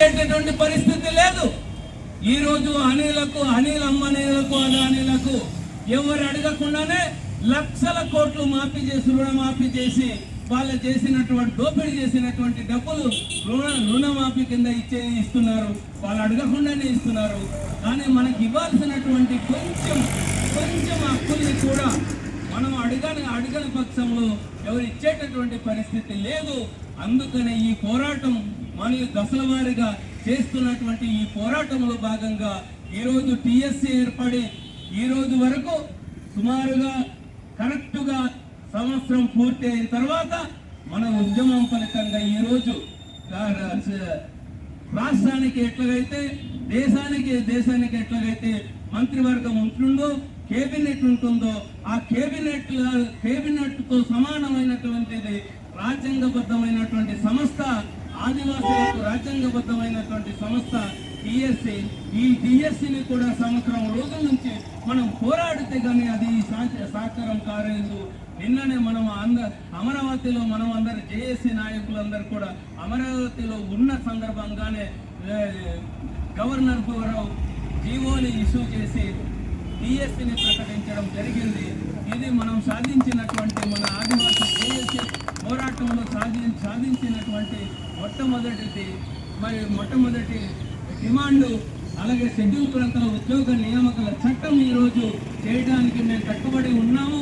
అయ్యేటటువంటి పరిస్థితి లేదు. ఈ రోజు అనిలకు అనిల్ అమ్మనీలకు అదానీలకు ఎవరు అడగకుండానే లక్షల కోట్లు మాఫీ చేసి రుణమాఫీ చేసి వాళ్ళు చేసినటువంటి దోపిడీ చేసినటువంటి డబ్బులు రుణ రుణమాఫీ కింద ఇచ్చే ఇస్తున్నారు. వాళ్ళు అడగకుండానే ఇస్తున్నారు. కానీ మనకి ఇవ్వాల్సినటువంటి కొంచెం కొంచెం హక్కుల్ని కూడా మనం అడగని అడగని పక్షంలో ఎవరు ఇచ్చేటటువంటి పరిస్థితి లేదు. అందుకనే ఈ పోరాటం మన దశల వారిగా చేస్తున్నటువంటి ఈ పోరాటంలో భాగంగా ఈరోజు టిఎస్సి ఏర్పడి ఈ రోజు వరకు సుమారుగా కరెక్టుగా సంవత్సరం పూర్తి అయిన తర్వాత మన ఉద్యమం ఫలితంగా ఈరోజు రాష్ట్రానికి ఎట్లాగైతే దేశానికి దేశానికి ఎట్లాగైతే మంత్రివర్గం ఉంటుందో కేబినెట్ ఉంటుందో ఆ కేబినెట్ కేబినెట్తో సమానమైనటువంటిది రాజ్యాంగబద్ధమైనటువంటి సంస్థ ఆదివాసులకు రాజ్యాంగబద్ధమైనటువంటి సంస్థ టిఎస్సి. ఈ టిఎస్సిని కూడా సంవత్సరం రోజుల నుంచి మనం పోరాడితే కానీ అది సాకారం కాలేదు. నిన్ననే మనం అంద అమరావతిలో మనం అందరు జేఏసీ నాయకులందరూ కూడా అమరావతిలో ఉన్న సందర్భంగానే గవర్నర్ గారు జీవోని ఇష్యూ చేసి టిఎస్సిని ప్రకటించడం జరిగింది. ఇది మనం సాధించినటువంటి మన ఆదివాసీ జేఏసీ పోరాటంలో సాధి సాధించినటువంటి మొట్టమొదటిది. మరి మొట్టమొదటి డిమాండు అలాగే షెడ్యూల్ ప్రాంతాల ఉద్యోగ నియామకాల చట్టం ఈరోజు చేయడానికి మేము కట్టుబడి ఉన్నాము.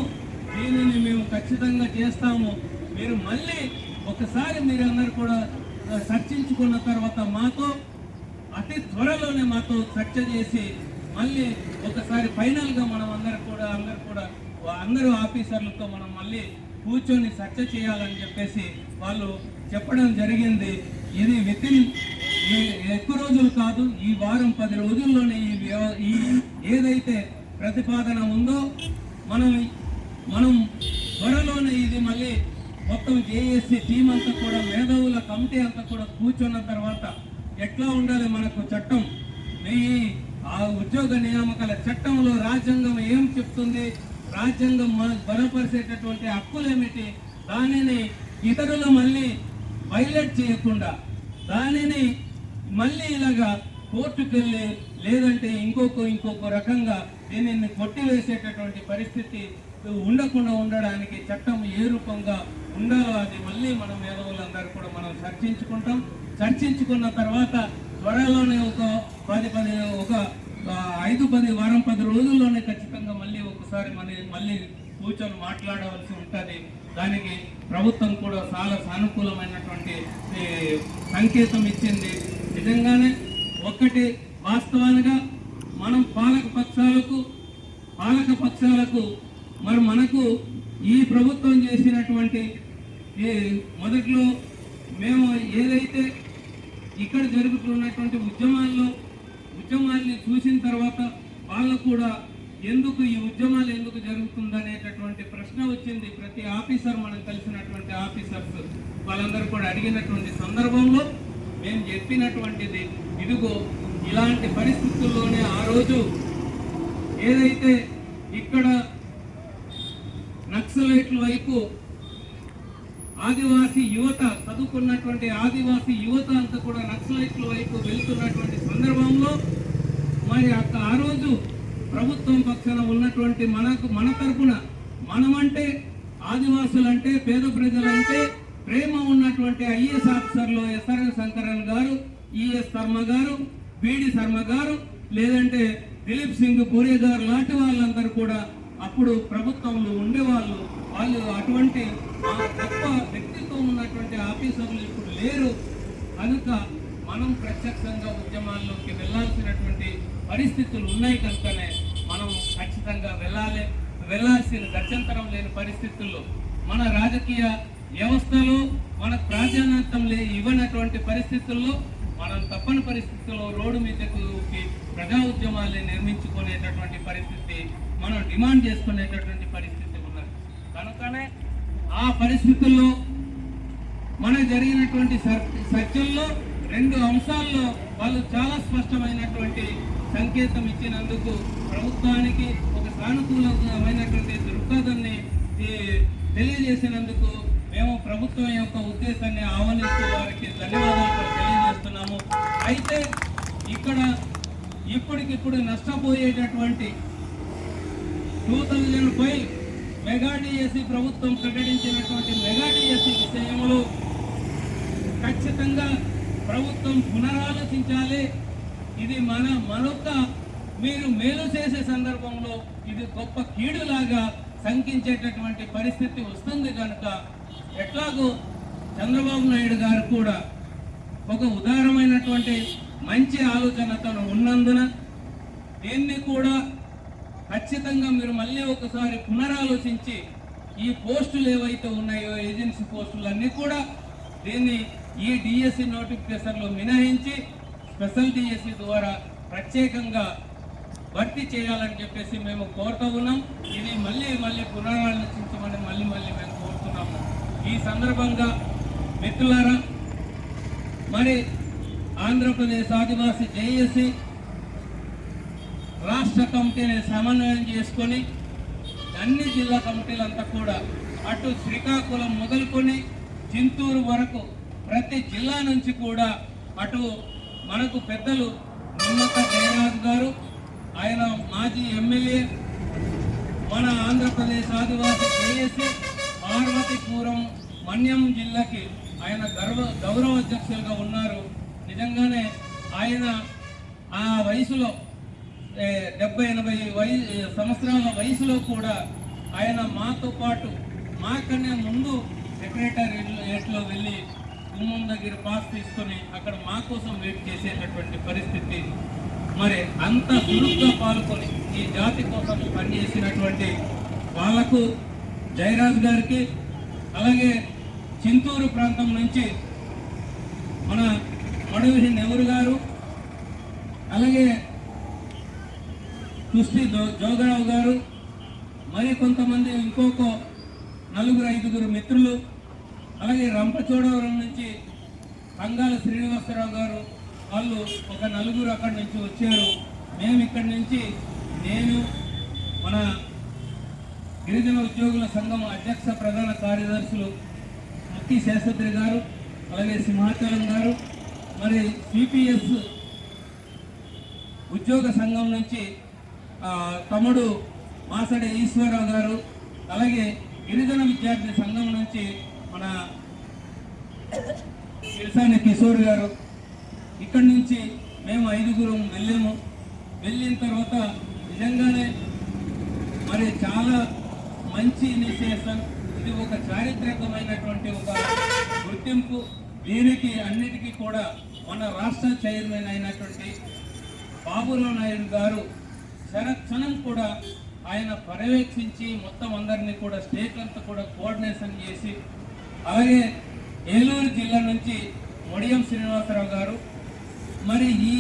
దీనిని మేము ఖచ్చితంగా చేస్తాము. మీరు మళ్ళీ ఒకసారి మీరందరూ కూడా చర్చించుకున్న తర్వాత మాతో అతి త్వరలోనే మాతో చర్చ చేసి మళ్ళీ ఒకసారి ఫైనల్గా మనం అందరు కూడా అందరు కూడా అందరూ ఆఫీసర్లతో మనం మళ్ళీ కూర్చొని చర్చ చేయాలని చెప్పేసి వాళ్ళు చెప్పడం జరిగింది. ఇది విత్ ఇన్ ఎక్కువ రోజులు కాదు ఈ వారం పది రోజుల్లోనే ఈ ఈ ఏదైతే ప్రతిపాదన ఉందో మనం మనం త్వరలోనే ఇది మళ్ళీ మొత్తం జేఏసీ టీం అంతా కూడా మేధావుల కమిటీ అంతా కూడా కూర్చున్న తర్వాత ఎట్లా ఉండాలి మనకు చట్టం? వెయ్యి ఆ ఉద్యోగ నియామకాల చట్టంలో రాజ్యాంగం ఏం చెప్తుంది? రాజ్యాంగం మన బలపరిచేటటువంటి హక్కులు ఏమిటి దానిని ఇతరులు మళ్ళీ వైలేట్ చేయకుండా దానిని మళ్ళీ ఇలాగా కోర్టుకు వెళ్ళి లేదంటే ఇంకొక ఇంకొక రకంగా దీనిని కొట్టివేసేటటువంటి పరిస్థితి ఉండకుండా ఉండడానికి చట్టం ఏ రూపంగా ఉండాలో అది మళ్ళీ మనం మేధావులందరూ కూడా మనం చర్చించుకుంటాం. చర్చించుకున్న తర్వాత త్వరలోనే ఒక పది పది ఒక ఐదు పది వారం పది రోజుల్లోనే ఖచ్చితంగా మళ్ళీ ఒకసారి మన మళ్ళీ కూర్చొని మాట్లాడవలసి ఉంటుంది. దానికి ప్రభుత్వం కూడా చాలా సానుకూలమైనటువంటి సంకేతం ఇచ్చింది. నిజంగానే ఒకటి వాస్తవాలుగా మనం పాలక పక్షాలకు పాలక పక్షాలకు మరి మనకు ఈ ప్రభుత్వం చేసినటువంటి ఈ మొదట్లో మేము ఏదైతే ఇక్కడ జరుగుతున్నటువంటి ఉద్యమాల్లో ఉద్యమాల్ని చూసిన తర్వాత వాళ్ళు కూడా ఎందుకు ఈ ఉద్యమాలు ఎందుకు జరుగుతుందనేటటువంటి ప్రశ్న వచ్చింది. ప్రతి ఆఫీసర్ మనం కలిసినటువంటి ఆఫీసర్స్ వాళ్ళందరూ కూడా అడిగినటువంటి సందర్భంలో మేము చెప్పినటువంటిది ఇదిగో ఇలాంటి పరిస్థితుల్లోనే ఆ రోజు ఏదైతే ఇక్కడ నక్సలైట్ల వైపు ఆదివాసీ యువత చదువుకున్నటువంటి ఆదివాసీ యువత అంతా కూడా నక్సలైట్ల వైపు వెళ్తున్నటువంటి సందర్భంలో మరి అక్క ఆ రోజు ప్రభుత్వం పక్షాన ఉన్నటువంటి మనకు మన తరపున మనమంటే ఆదివాసులంటే పేద ప్రజలంటే ప్రేమ ఉన్నటువంటి ఐఏఎస్ ఆఫీసర్లు ఎస్ఆర్ శంకరన్ గారు ఈఎస్ శర్మ గారు బిడి శర్మ గారు లేదంటే దిలీప్ సింగ్ పూరే గారు లాంటి వాళ్ళందరూ కూడా అప్పుడు ప్రభుత్వంలో ఉండేవాళ్ళు వాళ్ళు అటువంటి ఆ గొప్ప వ్యక్తిత్వం ఉన్నటువంటి ఆఫీసర్లు ఇప్పుడు లేరు. కనుక మనం ప్రత్యక్షంగా ఉద్యమాల్లోకి వెళ్ళాల్సినటువంటి పరిస్థితులు ఉన్నాయి కనుకనే మనం ఖచ్చితంగా వెళ్ళాలి వెళ్ళాల్సిన గత్యంతరం లేని పరిస్థితుల్లో మన రాజకీయ వ్యవస్థలో మన ప్రాధాన్యతం లే ఇవ్వనటువంటి పరిస్థితుల్లో మనం తప్పని పరిస్థితుల్లో రోడ్డు మీదకు ప్రజా ఉద్యమాల్ని నిర్మించుకునేటటువంటి పరిస్థితి మనం డిమాండ్ చేసుకునేటటువంటి పరిస్థితి ఉన్నది. కనుకనే ఆ పరిస్థితుల్లో మనకు జరిగినటువంటి సర్చల్లో చర్చల్లో రెండు అంశాల్లో వాళ్ళు చాలా స్పష్టమైనటువంటి సంకేతం ఇచ్చినందుకు ప్రభుత్వానికి ఒక సానుకూలమైనటువంటి దృక్పథాన్ని తెలియజేసినందుకు మేము ప్రభుత్వం యొక్క ఉద్దేశాన్ని ఆహ్వానిస్తూ వారికి ధన్యవాదాలు తెలియజేస్తున్నాము. అయితే ఇక్కడ ఇప్పటికిప్పుడు నష్టపోయేటటువంటి two thousand five mega DSC ప్రభుత్వం ప్రకటించినటువంటి మెగా డిఎస్సి విషయంలో ఖచ్చితంగా ప్రభుత్వం పునరాలోచించాలి. ఇది మన మరొక మీరు మేలు చేసే సందర్భంలో ఇది గొప్ప కీడులాగా శంకించేటటువంటి పరిస్థితి వస్తుంది కనుక ఎట్లాగో చంద్రబాబు నాయుడు గారు కూడా ఒక ఉదారమైనటువంటి మంచి ఆలోచనతో ఉన్నందున దీన్ని కూడా ఖచ్చితంగా మీరు మళ్ళీ ఒకసారి పునరాలోచించి ఈ పోస్టులు ఏవైతే ఉన్నాయో ఏజెన్సీ పోస్టులు అన్నీ కూడా దీన్ని ఈ డిఎస్సి నోటిఫికేషన్లో మినహాయించి స్పెషల్ డిఎస్సి ద్వారా ప్రత్యేకంగా భర్తీ చేయాలని చెప్పేసి మేము కోరుతూ ఉన్నాం. ఇది మళ్ళీ మళ్ళీ పునరాలోచించమని మళ్ళీ మళ్ళీ మేము కోరుతున్నాము. ఈ సందర్భంగా మిత్రులారా మరి ఆంధ్రప్రదేశ్ ఆదివాసీ జేఏసీ రాష్ట్ర కమిటీని సమన్వయం చేసుకొని అన్ని జిల్లా కమిటీలంతా కూడా అటు శ్రీకాకుళం మొదలుకొని చింతూరు వరకు ప్రతి జిల్లా నుంచి కూడా అటు మనకు పెద్దలు నిమ్మక జయరాజు గారు ఆయన మాజీ ఎమ్మెల్యే మన ఆంధ్రప్రదేశ్ ఆదివాసీ జేఏసీ పార్వతీపురం మన్యం జిల్లాకి ఆయన గర్వ గౌరవ అధ్యక్షులుగా ఉన్నారు. నిజంగానే ఆయన ఆ వయసులో డెబ్బై ఎనభై వయ సంవత్సరాల వయసులో కూడా ఆయన మాతో పాటు మాకనే ముందు సెక్రటరియట్లో వెళ్ళి గుమ్మం దగ్గర పాస్ తీసుకొని అక్కడ మా కోసం వెయిట్ చేసేటటువంటి పరిస్థితి. మరి అంత చురుగ్గా పాల్గొని ఈ జాతి కోసం పనిచేసినటువంటి వాళ్ళకు జయరాజ్ గారికి అలాగే చింతూరు ప్రాంతం నుంచి మన మడవిహి నెహ్రూ గారు అలాగే కుస్తీ జో- జోగరావు గారు మరి కొంతమంది ఇంకొక నలుగురు ఐదుగురు మిత్రులు అలాగే రంపచోడవరం నుంచి రంగాల శ్రీనివాసరావు గారు వాళ్ళు ఒక నలుగురు అక్కడి నుంచి వచ్చారు. మేము ఇక్కడి నుంచి నేను మన గిరిజన ఉద్యోగుల సంఘం అధ్యక్ష ప్రధాన కార్యదర్శులు ముక్తి శేషద్రి గారు అలాగే సింహాచలం గారు మరి సిపిఎస్ ఉద్యోగ సంఘం నుంచి తమ్ముడు మాసడి ఈశ్వరరావు గారు అలాగే గిరిజన విద్యార్థి సంఘం నుంచి మన కిరసాని కిషోర్ గారు. ఇక్కడి నుంచి మేము ఐదుగురం వెళ్ళాము. వెళ్ళిన తర్వాత నిజంగానే మరి చాలా మంచి ఇనిషియేషన్ ఇది ఒక చారిత్రకమైనటువంటి ఒక గుర్తింపు. దీనికి అన్నిటికీ కూడా మన రాష్ట్ర చైర్మన్ అయినటువంటి బాబురావు నాయుడు గారు శరక్షణం కూడా ఆయన పర్యవేక్షించి మొత్తం అందరినీ కూడా స్టేట్ అంతా కూడా కోఆర్డినేషన్ చేసి అలాగే ఏలూరు జిల్లా నుంచి మొడియం శ్రీనివాసరావు గారు మరి ఈ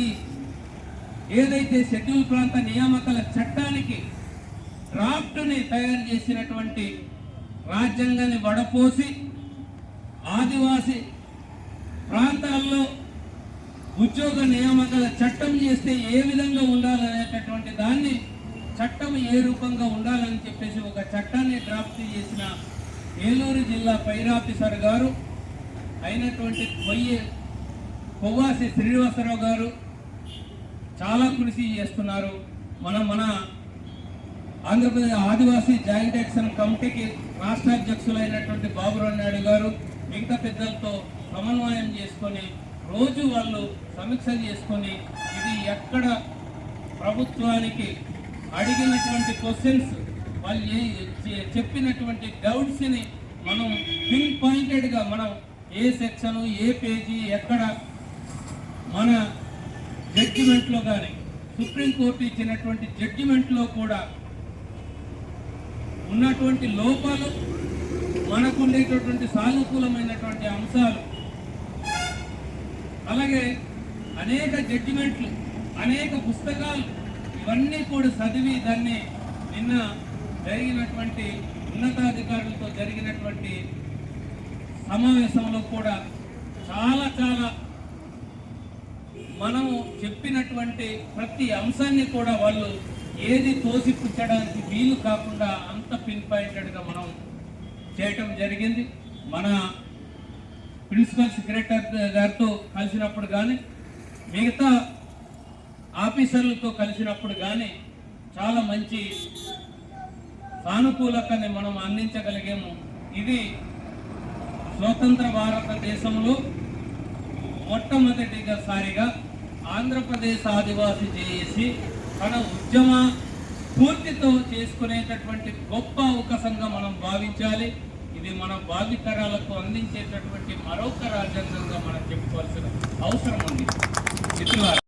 ఏదైతే షెడ్యూల్ ప్రాంత నియామకాల చట్టానికి డ్రాఫ్ట్ని తయారు చేసినటువంటి రాజ్యాంగాన్ని వడపోసి ఆదివాసీ ప్రాంతాల్లో ఉద్యోగ నియామకాల చట్టం చేస్తే ఏ విధంగా ఉండాలని దాన్ని చట్టం ఏ రూపంగా ఉండాలని చెప్పేసి ఒక చట్టాన్ని డ్రాఫ్ట్ చేసిన ఏలూరు జిల్లా పైరాఫీసర్ గారు అయినటువంటి కొయ్యి కొవ్వాసి శ్రీనివాసరావు గారు చాలా కృషి చేస్తున్నారు. మన మన ఆంధ్రప్రదేశ్ ఆదివాసీ జాయింట్ యాక్షన్ కమిటీకి రాష్ట్ర అధ్యక్షులైనటువంటి బాబురావు నాయుడు గారు మిగతా పెద్దలతో సమన్వయం చేసుకొని రోజు వాళ్ళు సమీక్ష చేసుకొని ఇది ఎక్కడ ప్రభుత్వానికి అడిగినటువంటి క్వశ్చన్స్ వాళ్ళు చెప్పినటువంటి డౌట్స్ని మనం పిన్ పాయింటెడ్గా మనం ఏ సెక్షన్ ఏ పేజీ ఎక్కడ మన జడ్జిమెంట్లో కానీ సుప్రీంకోర్టు ఇచ్చినటువంటి జడ్జిమెంట్లో కూడా ఉన్నటువంటి లోపాలు మనకు ఉండేటటువంటి సానుకూలమైనటువంటి అంశాలు అలాగే అనేక జడ్జిమెంట్లు అనేక పుస్తకాలు ఇవన్నీ కూడా చదివి దాన్ని నిన్న జరిగినటువంటి ఉన్నతాధికారులతో జరిగినటువంటి సమావేశంలో కూడా చాలా చాలా మనము చెప్పినటువంటి ప్రతి అంశాన్ని కూడా వాళ్ళు ఏది తోసిపుచ్చడానికి వీలు కాకుండా అంత పిన్ పాయింటెడ్గా మనం చేయటం జరిగింది. మన ప్రిన్సిపల్ సెక్రటరీ గారితో కలిసినప్పుడు కానీ మిగతా ఆఫీసర్లతో కలిసినప్పుడు కానీ చాలా మంచి సానుకూలతని మనం అందించగలిగాము. ఇది స్వతంత్ర భారతదేశంలో మొట్టమొదటిగా సారిగా ఆంధ్రప్రదేశ్ ఆదివాసీ చేసి తన ఉద్యమ స్ఫూర్తితో చేసుకునేటటువంటి గొప్ప అవకాశంగా మనం భావించాలి. ఇది మన భావితరాలకు అందించేటటువంటి మరొక రాజ్యాంగంగా మనం చెప్పుకోవాల్సిన అవసరం ఉంది. మిత్రులారా